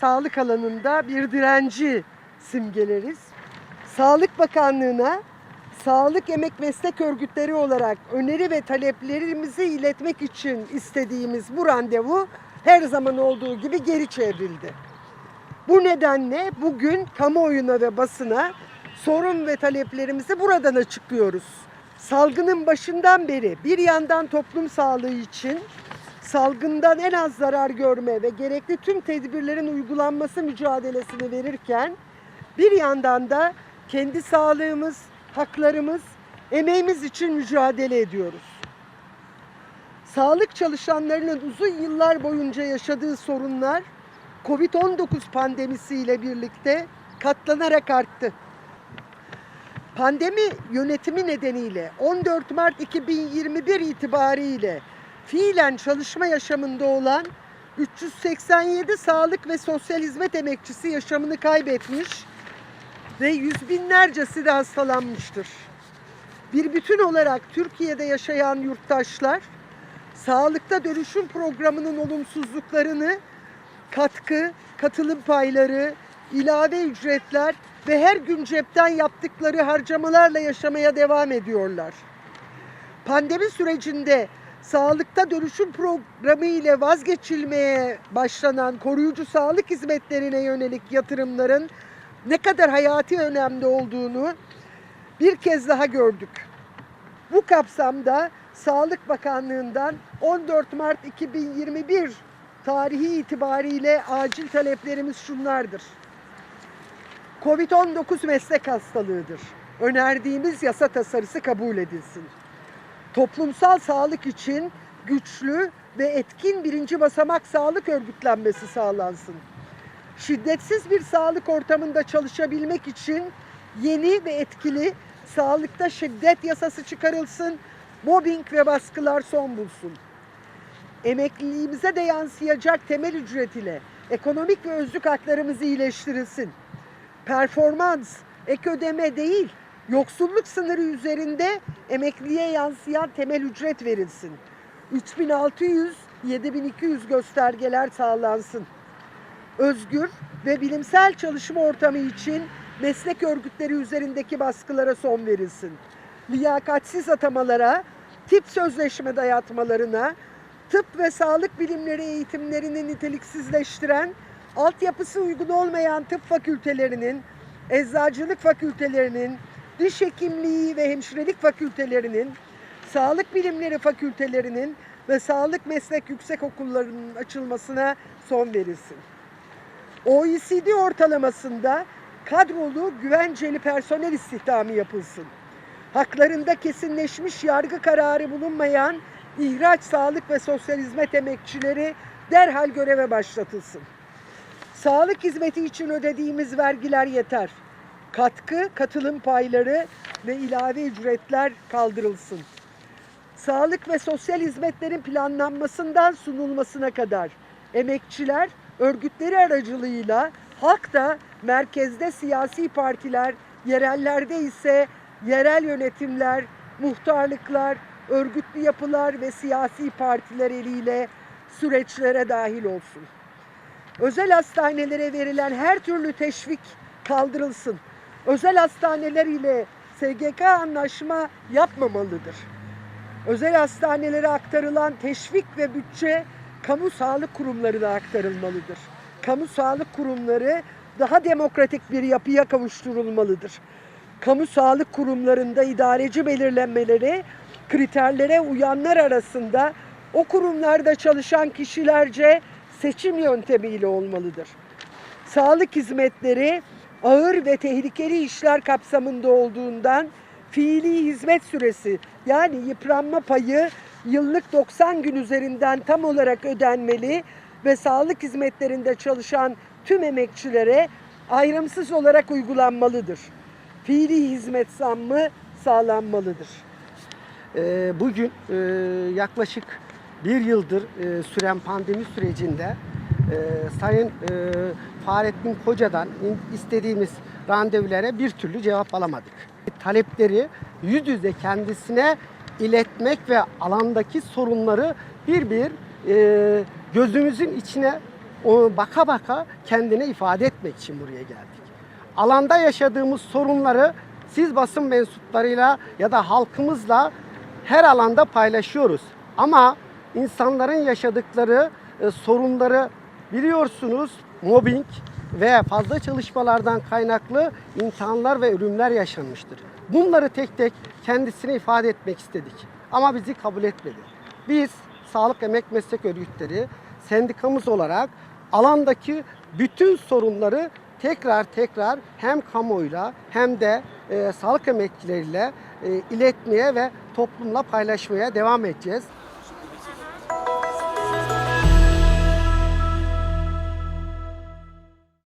sağlık alanında bir direnci simgeleriz. Sağlık Bakanlığı'na sağlık emek meslek örgütleri olarak öneri ve taleplerimizi iletmek için istediğimiz bu randevu her zaman olduğu gibi geri çevrildi. Bu nedenle bugün kamuoyuna ve basına sorun ve taleplerimizi buradan açıklıyoruz. Salgının başından beri bir yandan toplum sağlığı için salgından en az zarar görme ve gerekli tüm tedbirlerin uygulanması mücadelesini verirken bir yandan da kendi sağlığımız, haklarımız, emeğimiz için mücadele ediyoruz. Sağlık çalışanlarının uzun yıllar boyunca yaşadığı sorunlar Covid-19 pandemisiyle birlikte katlanarak arttı. Pandemi yönetimi nedeniyle 14 Mart 2021 itibariyle fiilen çalışma yaşamında olan 387 sağlık ve sosyal hizmet emekçisi yaşamını kaybetmiş ve yüz binlercesi de hastalanmıştır. Bir bütün olarak Türkiye'de yaşayan yurttaşlar sağlıkta dönüşüm programının olumsuzluklarını katkı, katılım payları, ilave ücretler ve her gün cepten yaptıkları harcamalarla yaşamaya devam ediyorlar. Pandemi sürecinde sağlıkta dönüşüm programı ile vazgeçilmeye başlanan koruyucu sağlık hizmetlerine yönelik yatırımların ne kadar hayati önemli olduğunu bir kez daha gördük. Bu kapsamda Sağlık Bakanlığı'ndan 14 Mart 2021 tarihi itibariyle acil taleplerimiz şunlardır. Covid-19 meslek hastalığıdır. Önerdiğimiz yasa tasarısı kabul edilsin. Toplumsal sağlık için güçlü ve etkin birinci basamak sağlık örgütlenmesi sağlansın. Şiddetsiz bir sağlık ortamında çalışabilmek için yeni ve etkili sağlıkta şiddet yasası çıkarılsın, mobbing ve baskılar son bulsun. Emekliliğimize de yansıyacak temel ücret ile ekonomik ve özlük haklarımız iyileştirilsin. Performans, ek ödeme değil, yoksulluk sınırı üzerinde emekliye yansıyan temel ücret verilsin. 3600 7200 göstergeler sağlansın. Özgür ve bilimsel çalışma ortamı için meslek örgütleri üzerindeki baskılara son verilsin. Liyakatsiz atamalara, tip sözleşme dayatmalarına, tıp ve sağlık bilimleri eğitimlerini niteliksizleştiren, altyapısı uygun olmayan tıp fakültelerinin, eczacılık fakültelerinin, diş hekimliği ve hemşirelik fakültelerinin, sağlık bilimleri fakültelerinin ve sağlık meslek yüksek okullarının açılmasına son verilsin. OECD ortalamasında kadrolu güvenceli personel istihdamı yapılsın. Haklarında kesinleşmiş yargı kararı bulunmayan ihraç sağlık ve sosyal hizmet emekçileri derhal göreve başlatılsın. Sağlık hizmeti için ödediğimiz vergiler yeter. Katkı, katılım payları ve ilave ücretler kaldırılsın. Sağlık ve sosyal hizmetlerin planlanmasından sunulmasına kadar emekçiler örgütleri aracılığıyla halk da merkezde siyasi partiler, yerellerde ise yerel yönetimler, muhtarlıklar, örgütlü yapılar ve siyasi partiler eliyle süreçlere dahil olsun. Özel hastanelere verilen her türlü teşvik kaldırılsın. Özel hastaneler ile SGK anlaşma yapmamalıdır. Özel hastanelere aktarılan teşvik ve bütçe kamu sağlık kurumlarına aktarılmalıdır. Kamu sağlık kurumları daha demokratik bir yapıya kavuşturulmalıdır. Kamu sağlık kurumlarında idareci belirlenmeleri kriterlere uyanlar arasında o kurumlarda çalışan kişilerce seçim yöntemiyle olmalıdır. Sağlık hizmetleri ağır ve tehlikeli işler kapsamında olduğundan fiili hizmet süresi yani yıpranma payı yıllık 90 gün üzerinden tam olarak ödenmeli ve sağlık hizmetlerinde çalışan tüm emekçilere ayrımsız olarak uygulanmalıdır. Fiili hizmet zammı sağlanmalıdır. Ee, Bugün e, yaklaşık bir yıldır e, süren pandemi sürecinde Sayın e, Fahrettin Koca'dan istediğimiz randevulara bir türlü cevap alamadık. Talepleri yüz yüze kendisine iletmek ve alandaki sorunları bir bir e, gözümüzün içine o baka baka kendini ifade etmek için buraya geldik. Alanda yaşadığımız sorunları siz basın mensuplarıyla ya da halkımızla her alanda paylaşıyoruz. Ama insanların yaşadıkları e, sorunları biliyorsunuz mobbing ve fazla çalışmalardan kaynaklı imtihanlar ve ölümler yaşanmıştır. Bunları tek tek kendisine ifade etmek istedik. Ama bizi kabul etmedi. Biz Sağlık Emek Meslek Örgütleri sendikamız olarak alandaki bütün sorunları tekrar tekrar hem kamuoyuyla hem de e, sağlık emekçileriyle e, iletmeye ve toplumla paylaşmaya devam edeceğiz.